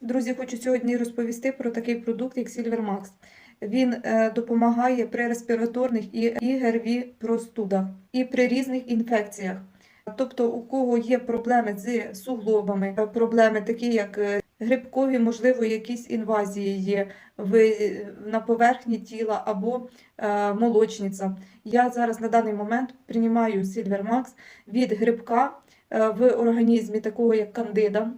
Друзі, хочу сьогодні розповісти про такий продукт, як Silvermax. Він е, допомагає при респіраторних і, ГРВІ простудах і при різних інфекціях. Тобто, у кого є проблеми з суглобами, е, проблеми такі, як е, грибкові, можливо, якісь інвазії є в, на поверхні тіла або е, молочниця. Я зараз на даний момент приймаю Silvermax від грибка в організмі, такого як кандида.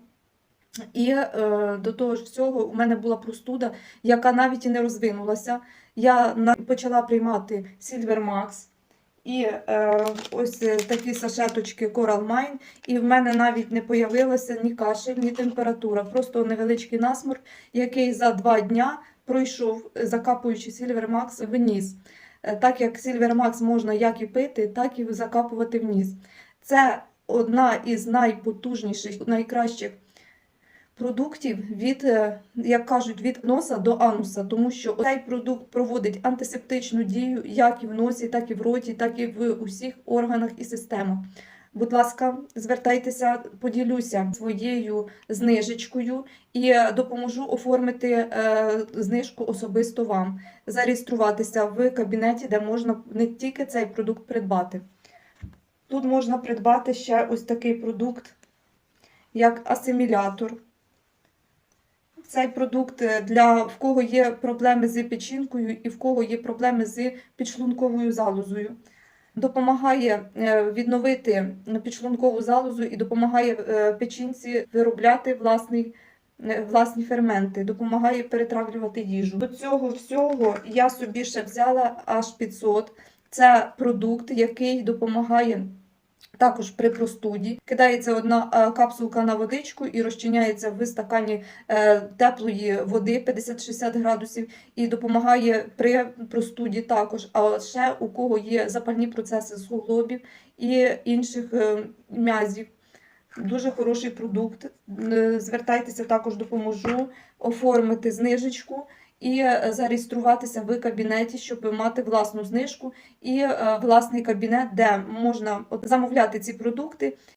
І е, до того ж всього у мене була простуда, яка навіть і не розвинулася. Я на, почала приймати Max і е, ось е, такі сашеточки Coral Mine, і в мене навіть не появилося ні кашель, ні температура. Просто невеличкий насморк, який за два дня пройшов, закапуючи Max в ніс. Так як Max можна як і пити, так і закапувати в ніс. Це одна із найпотужніших, найкращих продуктів від, е, як кажуть, від носа до ануса, тому що цей продукт проводить антисептичну дію як і в носі, так і в роті, так і в усіх органах і системах. Будь ласка, звертайтеся, поділюся своєю знижечкою і е, допоможу оформити е, знижку особисто вам, зареєструватися в кабінеті, де можна не тільки цей продукт придбати. Тут можна придбати ще ось такий продукт, як асимілятор. Цей продукт е, для в кого є проблеми з печінкою і в кого є проблеми з підшлунковою залозою. Допомагає е, відновити підшлункову залозу і допомагає е, печінці виробляти власний, власні ферменти, допомагає перетравлювати їжу. До цього всього я собі ще взяла аж 500. Це продукт, який допомагає також при простуді. Кидається одна е, капсулка на водичку і розчиняється в стакані е, теплої води 50-60 градусів і допомагає при простуді також. А ще у кого є запальні процеси суглобів і інших е, м'язів. Дуже хороший продукт. Звертайтеся, також допоможу оформити знижечку і е, зареєструватися в кабінеті, щоб мати власну знижку і е, власний кабінет, де можна замовляти ці продукти